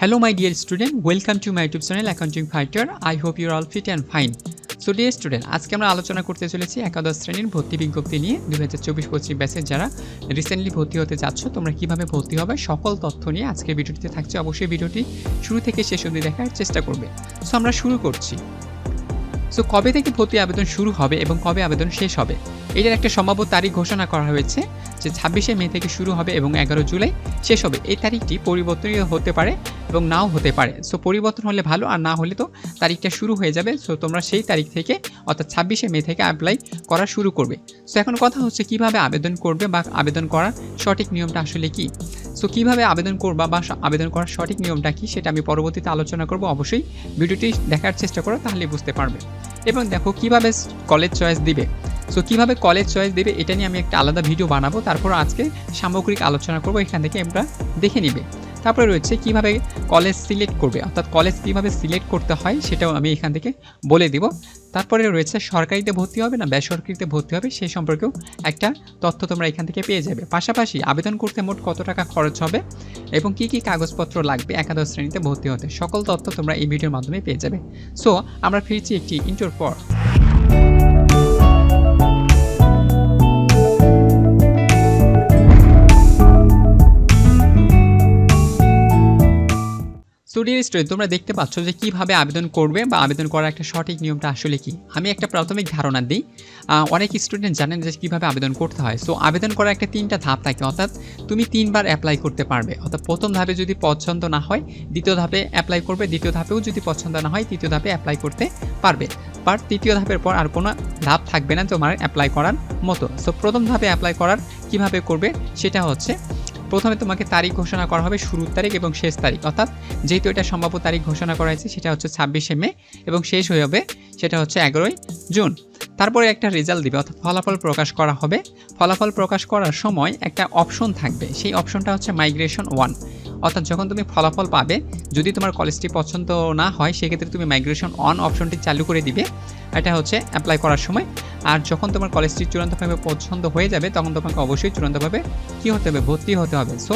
Hello my dear student, welcome to my YouTube channel Accounting Fighter. I hope you are all fit and fine. So dear student আজকে আমরা আলোচনা করতে চলেছি একাদশ শ্রেণির ভর্তি বিজ্ঞপ্তি নিয়ে। দু হাজার চব্বিশ পঁচিশ ব্যাচের যারা রিসেন্টলি ভর্তি হতে যাচ্ছ তোমরা কীভাবে ভর্তি হবে সকল তথ্য নিয়ে আজকের ভিডিওটিতে থাকছে। অবশ্যই ভিডিওটি শুরু থেকে শেষ অবধি দেখার চেষ্টা করবে। সো আমরা শুরু করছি। সো কবে থেকে ভর্তি আবেদন শুরু হবে এবং কবে আবেদন শেষ হবে? এটার একটা সম্ভাব্য তারিখ ঘোষণা করা হয়েছে যে ছাব্বিশে মে থেকে শুরু হবে এবং এগারো জুলাই শেষ হবে। এই তারিখটি পরিবর্তনীয় হতে পারে এবং নাও হতে পারে। সো পরিবর্তন হলে ভালো, আর না হলে তো তারিখটা শুরু হয়ে যাবে। সো তোমরা সেই তারিখ থেকে, অর্থাৎ ছাব্বিশে মে থেকে অ্যাপ্লাই করা শুরু করবে। সো এখন কথা হচ্ছে কীভাবে আবেদন করবে বা আবেদন করার সঠিক নিয়মটা আসলে কি? সো কীভাবে আবেদন করবা বা আবেদন করার সঠিক নিয়মটা কি সেটা আমি পরবর্তীতে আলোচনা করব। অবশ্যই ভিডিওটি দেখার চেষ্টা করো তাহলে বুঝতে পারবে। এবং দেখো কীভাবে কলেজ চয়েস দিবে। সো কীভাবে কলেজ চয়েস দেবে এটা নিয়ে আমি একটা আলাদা ভিডিও বানাবো। তারপর আজকে সামগ্রিক আলোচনা করব। এখান থেকে আমরা দেখে নিবে। তারপরে রয়েছে কীভাবে কলেজ সিলেক্ট করবে। অর্থাৎ কলেজ কীভাবে সিলেক্ট করতে হয় সেটাও আমি এখান থেকে বলে দিব। তারপরে রয়েছে সরকারিতে ভর্তি হবে না, বেসরকারিতে ভর্তি হবে সেই সম্পর্কেও একটা তথ্য তোমরা এখান থেকে পেয়ে যাবে। পাশাপাশি আবেদন করতে মোট কত টাকা খরচ হবে এবং কি কি কাগজপত্র লাগবে একাদশ শ্রেণীতে ভর্তি হতে, সকল তথ্য তোমরা এই ভিডিওর মাধ্যমে পেয়ে যাবে। সো আমরা ফিরছি একটি ইন্টোর পর। স্টুডিও স্টুডেন্ট তোমরা দেখতে পাচ্ছ যে কীভাবে আবেদন করবে বা আবেদন করার একটা সঠিক নিয়মটা আসলে কি। আমি একটা প্রাথমিক ধারণা দিই। অনেক স্টুডেন্ট জানেন যে কীভাবে আবেদন করতে হয়। সো আবেদন করার একটা তিনটা ধাপ থাকে। অর্থাৎ তুমি তিনবার অ্যাপ্লাই করতে পারবে। অর্থাৎ প্রথম ধাপে যদি পছন্দ না হয়, দ্বিতীয় ধাপে অ্যাপ্লাই করবে। দ্বিতীয় ধাপেও যদি পছন্দ না হয়, তৃতীয় ধাপে অ্যাপ্লাই করতে পারবে। বাট তৃতীয় ধাপের পর আর কোনো ধাপ থাকবে না তোমার অ্যাপ্লাই করার মতো। সো প্রথম ধাপে অ্যাপ্লাই করার কীভাবে করবে, সেটা হচ্ছে প্রথমে তোমাকে তারিখ ঘোষণা করা হবে শুরুর তারিখ এবং শেষ তারিখ। অর্থাৎ যেহেতু এটা সম্ভাব্য তারিখ ঘোষণা করা হয়েছে, সেটা হচ্ছে ছাব্বিশে মে এবং শেষ হয়ে হবে সেটা হচ্ছে এগারোই জুন। তারপরে একটা রেজাল্ট দিবে, অর্থাৎ ফলাফল প্রকাশ করা হবে। ফলাফল প্রকাশ করার সময় একটা অপশন থাকবে। সেই অপশনটা হচ্ছে মাইগ্রেশন ওয়ান অর্থাৎ যখন তুমি ফলাফল পাবে, যদি তোমার কলেজটি পছন্দ না হয়, সেক্ষেত্রে তুমি মাইগ্রেশন অন অপশনটি চালু করে দিবে। এটা হচ্ছে অ্যাপ্লাই করার সময়। আর যখন তোমার কলেজটি চূড়ান্তভাবে পছন্দ হয়ে যাবে, তখন তোমাকে অবশ্যই চূড়ান্তভাবে কী হতে হবে? ভর্তি হতে হবে। সো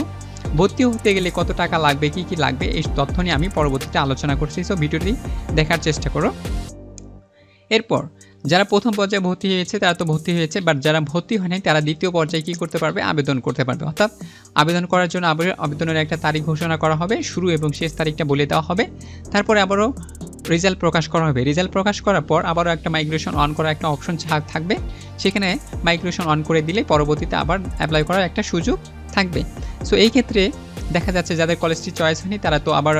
ভর্তি হতে গেলে কত টাকা লাগবে, কি কি লাগবে, এই তথ্য নিয়ে আমি পরবর্তীতে আলোচনা করছি। সো ভিডিওটি দেখার চেষ্টা করো। এরপর, যারা প্রথম পর্যায়ে ভর্তি হয়েছে তারা তো ভর্তি হয়েছে বাট যারা ভর্তি হয়নি তারা দ্বিতীয় পর্যায়ে কী করতে পারবে? আবেদন করতে পারবে। অর্থাৎ আবেদন করার জন্য আবে- আবেদনের একটা তারিখ ঘোষণা করা হবে, শুরু এবং শেষ তারিখটা বলে দেওয়া হবে। তারপরে আবারও রেজাল্ট প্রকাশ করা হবে। রেজাল্ট প্রকাশ করার পর আবারও একটা মাইগ্রেশন অন করার একটা অপশন থাকবে। সেখানে মাইগ্রেশন অন করে দিলে পরবর্তীতে আবার অ্যাপ্লাই করার একটা সুযোগ থাকবে। সো এই ক্ষেত্রে দেখা যাচ্ছে যাদের কলেজটি চয়েস হয়নি তারা তো আবার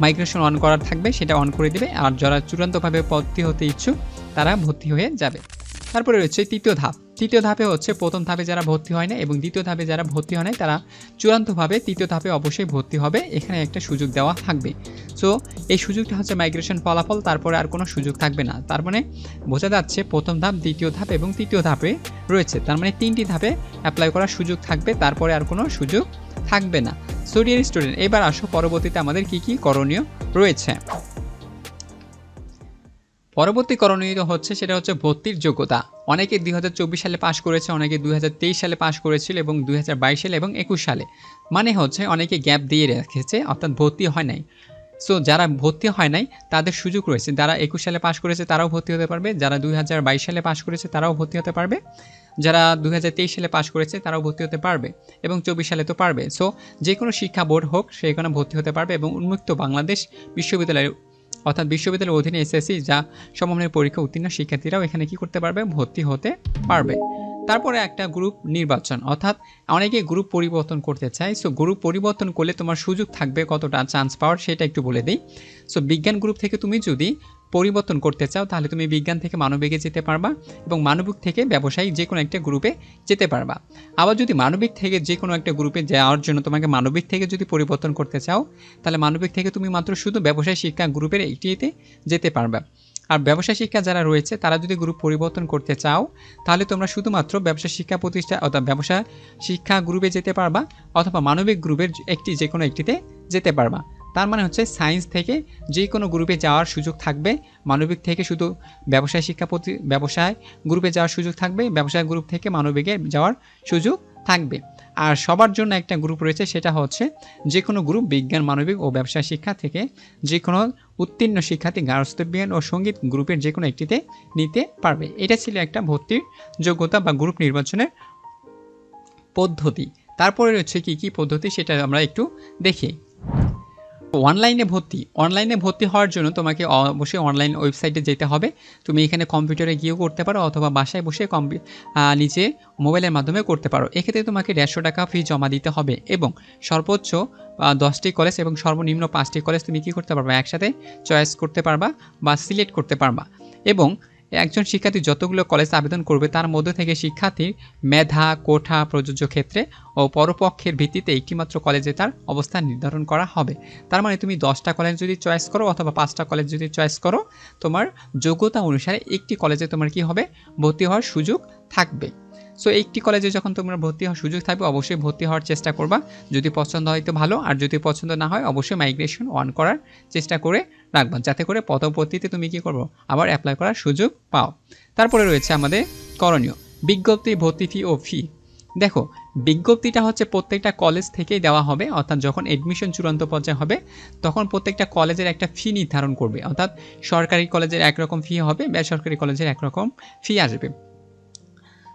মাইগ্রেশন অন করার থাকবে, সেটা অন করে দেবে। আর যারা চূড়ান্তভাবে ভর্তি হতে ইচ্ছুক, তারা ভর্তি হয়ে যাবে। তারপরে রয়েছে তৃতীয় ধাপ। তৃতীয় ধাপে হচ্ছে প্রথম ধাপে যারা ভর্তি হয় না এবং দ্বিতীয় ধাপে যারা ভর্তি হয় না তারা চূড়ান্তভাবে তৃতীয় ধাপে অবশ্যই ভর্তি হবে। এখানে একটা সুযোগ দেওয়া থাকবে। সো এই সুযোগটা হচ্ছে মাইগ্রেশন ফলাফল, তারপরে আর কোনো সুযোগ থাকবে না। তার মানে বোঝা যাচ্ছে প্রথম ধাপ, দ্বিতীয় ধাপ এবং তৃতীয় ধাপে রয়েছে। তার মানে তিনটি ধাপে অ্যাপ্লাই করার সুযোগ থাকবে, তারপরে আর কোনো সুযোগ থাকবে না। সো ডিয়ার স্টুডেন্ট এবার আসো পরবর্তীতে আমাদের কি কি করণীয় রয়েছে। পরবর্তী করণীয় হচ্ছে সেটা হচ্ছে ভর্তির যোগ্যতা। অনেকে দুই সালে পাশ করেছে, অনেকে দুই তেইশ সালে পাশ করেছিল এবং দুই হাজার বাইশ সালে এবং একুশ সালে। মানে হচ্ছে অনেকে গ্যাপ দিয়ে রেখেছে, অর্থাৎ ভর্তি হয় নাই। সো যারা ভর্তি হয় নাই, তাদের সুযোগ রয়েছে। যারা একুশ সালে পাশ করেছে, তারাও ভর্তি হতে পারবে। যারা দুই হাজার বাইশ সালে পাশ করেছে, তারাও ভর্তি হতে পারবে। যারা দু হাজার তেইশ সালে পাশ করেছে, তারাও ভর্তি হতে পারবে এবং চব্বিশ সালে তো পারবে। সো যে কোনো শিক্ষা বোর্ড হোক সেখানে ভর্তি হতে পারবে এবং উন্মুক্ত বাংলাদেশ বিশ্ববিদ্যালয়ের, অর্থাৎ বিশ্ববিদ্যালয়ের অধীনে এসএসসি যা সমমানের পরীক্ষা উত্তীর্ণ শিক্ষার্থীরাও এখানে কি করতে পারবে? ভর্তি হতে পারবে। তারপরে একটা গ্রুপ নির্বাচন, অর্থাৎ অনেকে গ্রুপ পরিবর্তন করতে চায়। সো গ্রুপ পরিবর্তন করলে তোমার সুযোগ থাকবে কতটা চান্স পাওয়ার সেটা একটু বলে দিই। সো বিজ্ঞান গ্রুপ থেকে তুমি যদি পরিবর্তন করতে চাও, তাহলে তুমি বিজ্ঞান থেকে মানবিকে যেতে পারবা এবং মানবিক থেকে ব্যবসায়িক যে কোনো একটা গ্রুপে যেতে পারবা। আবার যদি মানবিক থেকে যে কোনো একটা গ্রুপে যাওয়ার জন্য তোমাকে মানবিক থেকে যদি পরিবর্তন করতে চাও, তাহলে মানবিক থেকে তুমি মাত্র শুধু ব্যবসায় শিক্ষা গ্রুপের একটিতে যেতে পারবে। আর ব্যবসা শিক্ষা যারা রয়েছে, তারা যদি গ্রুপ পরিবর্তন করতে চাও, তাহলে তোমরা শুধুমাত্র ব্যবসা শিক্ষা প্রতিষ্ঠা অর্থাৎ ব্যবসা শিক্ষা গ্রুপে যেতে পারবা অথবা মানবিক গ্রুপের একটি যে কোনো একটিতে যেতে পারবা। তার মানে হচ্ছে সায়েন্স থেকে যে কোনো গ্রুপে যাওয়ার সুযোগ থাকবে। মানবিক থেকে শুধু ব্যবসায় শিক্ষা প্রতি ব্যবসায় গ্রুপে যাওয়ার সুযোগ থাকবে, ব্যবসায় গ্রুপ থেকে মানবিকে যাওয়ার সুযোগ থাকবে। আর সবার জন্য একটা গ্রুপ রয়েছে, সেটা হচ্ছে যে কোনো গ্রুপ বিজ্ঞান, মানবিক ও ব্যবসা শিক্ষা থেকে যে কোনো উত্তীর্ণ শিক্ষার্থী গার্হস্থ্য বিজ্ঞান ও সংগীত গ্রুপের যে কোনো একটিতে নিতে পারবে। এটা ছিল একটা ভর্তির যোগ্যতা বা গ্রুপ নির্বাচনের পদ্ধতি। তারপরে রয়েছে কি কি পদ্ধতি, সেটা আমরা একটু দেখি। অনলাইনে ভর্তি। অনলাইনে ভর্তি হওয়ার জন্য তোমাকে অবশ্যই অনলাইন ওয়েবসাইটে যেতে হবে। তুমি এখানে কম্পিউটারে গিয়েও করতে পারো অথবা বাসায় বসে কম্পি নিচে মোবাইলের মাধ্যমে করতে পারো। এক্ষেত্রে তোমাকে দেড়শো টাকা ফি জমা দিতে হবে এবং সর্বোচ্চ দশটি কলেজ এবং সর্বনিম্ন পাঁচটি কলেজ তুমি কী করতে পারবা? একসাথে চয়েস করতে পারবা বা সিলেক্ট করতে পারবা। এবং একজন শিক্ষার্থী যতগুলো কলেজ আবেদন করবে, তার মধ্যে থেকে শিক্ষার্থীর মেধা, কোঠা, প্রযোজ্য ক্ষেত্রে ও পরপক্ষের ভিত্তিতে একটিমাত্র কলেজে তার অবস্থান নির্ধারণ করা হবে। তার মানে তুমি দশটা কলেজ যদি চয়েস করো অথবা পাঁচটা কলেজ যদি চয়েস করো, তোমার যোগ্যতা অনুসারে একটি কলেজে তোমার কি হবে? ভর্তি হওয়ার সুযোগ থাকবে। সো একটি কলেজে যখন তোমরা ভর্তি হওয়ার সুযোগ থাকবে, অবশ্যই ভর্তি হওয়ার চেষ্টা করবা। যদি পছন্দ হয় তো ভালো, আর যদি পছন্দ না হয়, অবশ্যই মাইগ্রেশন অন করার চেষ্টা করে রাখবা, যাতে করে পরবর্তীতে তুমি কি করব, আবার অ্যাপ্লাই করার সুযোগ পাও। তারপরে রয়েছে আমাদের করণীয়, বিজ্ঞপ্তি, ভর্তি ফি ও ফি দেখো, বিজ্ঞপ্তিটা হচ্ছে প্রত্যেকটা কলেজ থেকেই দেওয়া হবে, অর্থাৎ যখন এডমিশন চূড়ান্ত পর্যায়ে হবে, তখন প্রত্যেকটা কলেজের একটা ফি নির্ধারণ করবে। অর্থাৎ সরকারি কলেজের একরকম ফি হবে, বেসরকারি কলেজের একরকম ফি আসবে।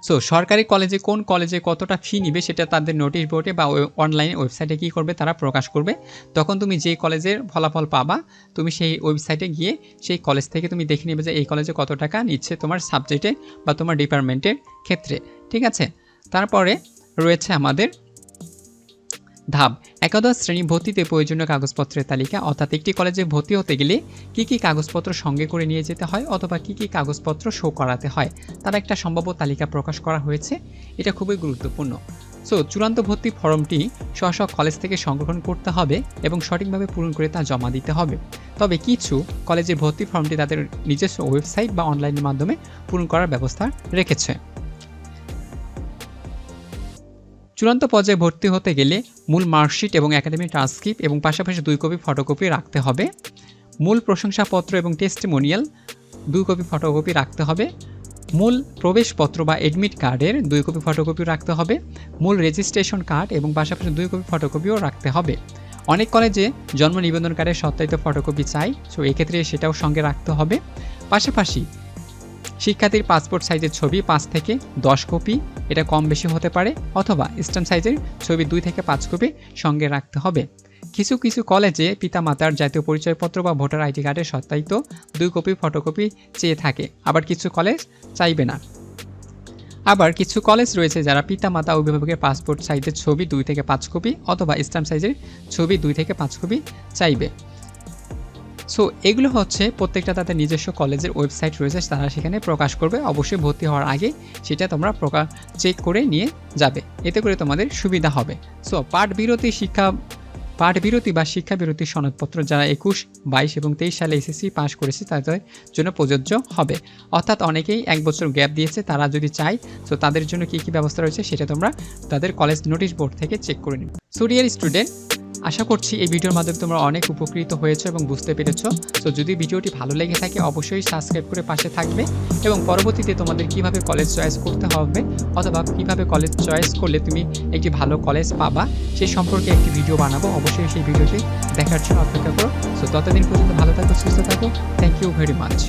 সো সরকারি কলেজে কোন কলেজে কতটা ফি নিবে সেটা তাদের নোটিশ বোর্ডে বা অনলাইন ওয়েবসাইটে কী করবে তারা প্রকাশ করবে। তখন তুমি যে কলেজের ফলাফল পাবা, তুমি সেই ওয়েবসাইটে গিয়ে সেই কলেজ থেকে তুমি দেখে নেবে যে এই কলেজে কত টাকা নিচ্ছে তোমার সাবজেক্টে বা তোমার ডিপার্টমেন্টের ক্ষেত্রে। ঠিক আছে? তারপরে রয়েছে আমাদের ধাপ। একাদশ শ্রেণি ভর্তিতে প্রয়োজনীয় কাগজপত্রের তালিকা, অর্থাৎ একটি কলেজে ভর্তি হতে গেলে কী কী কাগজপত্র সঙ্গে করে নিয়ে যেতে হয় অথবা কী কী কাগজপত্র শো করাতে হয়, তার একটা সম্ভাব্য তালিকা প্রকাশ করা হয়েছে। এটা খুবই গুরুত্বপূর্ণ। সো চূড়ান্ত ভর্তি ফর্মটি স্ব স্ব কলেজ থেকে সংগ্রহণ করতে হবে এবং সঠিকভাবে পূরণ করে তা জমা দিতে হবে। তবে কিছু কলেজের ভর্তি ফর্মটি তাদের নিজস্ব ওয়েবসাইট বা অনলাইনের মাধ্যমে পূরণ করার ব্যবস্থা রেখেছে। চূড়ান্ত পর্যায়ে ভর্তি হতে গেলে মূল মার্কশিট এবং একাডেমিক ট্রান্সক্রিপ্ট এবং পাশাপাশি দুই কপি ফটোকপি রাখতে হবে। মূল প্রশংসাপত্র এবং টেস্টিমোনিয়াল দুই কপি ফটোকপি রাখতে হবে। মূল প্রবেশপত্র বা এডমিট কার্ডের দুই কপি ফটোকপি রাখতে হবে। মূল রেজিস্ট্রেশন কার্ড এবং পাশাপাশি দুই কপি ফটোকপিও রাখতে হবে। অনেক কলেজে জন্ম নিবন্ধন কার্ডের সত্যায়িত ফটোকপি চাই সো এক্ষেত্রে সেটাও সঙ্গে রাখতে হবে। পাশাপাশি শিক্ষার্থীর পাসপোর্ট সাইজের ছবি পাঁচ থেকে দশ কপি। এটা কম বেশি হতে পারে অথবা স্ট্যাম্প সাইজের ছবি দুই থেকে পাঁচ কপি সঙ্গে রাখতে হবে। কিছু কিছু কলেজে পিতামাতার জাতীয় পরিচয়পত্র বা ভোটার আইডি কার্ডের সত্যায়িত দুই কপি, ফটোকপি চেয়ে থাকে। আবার কিছু কলেজ চাইবে না। আবার কিছু কলেজ রয়েছে যারা পিতামাতা অভিভাবকের পাসপোর্ট সাইজের ছবি দুই থেকে পাঁচ কপি অথবা স্ট্যাম্প সাইজের ছবি দুই থেকে পাঁচ কপি চাইবে। সো এগুলো হচ্ছে প্রত্যেকটা তাদের নিজস্ব কলেজের ওয়েবসাইট রয়েছে, তারা সেখানে প্রকাশ করবে। অবশ্যই ভর্তি হওয়ার আগে সেটা তোমরা প্রকাশ, চেক করে নিয়ে যাবে। এতে করে তোমাদের সুবিধা হবে। সো পাঠ বিরতি শিক্ষা, পাঠ বিরতি বা শিক্ষা বিরতি সনদপত্র যারা একুশ, বাইশ এবং তেইশ সালে এসএসসি পাস করেছে, তাদের জন্য প্রযোজ্য হবে। অর্থাৎ অনেকেই এক বছর গ্যাপ দিয়েছে, তারা যদি চায়, তো তাদের জন্য কী কী ব্যবস্থা রয়েছে, সেটা তোমরা তাদের কলেজ নোটিশ বোর্ড থেকে চেক করে নিবে। সো ডিয়ার স্টুডেন্ট আশা করছি এই ভিডিওর মাধ্যমে তোমরা অনেক উপকৃত হয়েছো এবং বুঝতে পেরেছ। তো যদি ভিডিওটি ভালো লেগে থাকে, অবশ্যই সাবস্ক্রাইব করে পাশে থাকবে এবং পরবর্তীতে তোমাদের কীভাবে কলেজ চয়েস করতে হবে অথবা কীভাবে কলেজ চয়েস করলে তুমি একটি ভালো কলেজ পাবা সেই সম্পর্কে একটি ভিডিও বানাবো। অবশ্যই সেই ভিডিওটি দেখার জন্য অপেক্ষা করো। সো ততদিন পর্যন্ত ভালো থাকো, সুস্থ থাকো। Thank you very much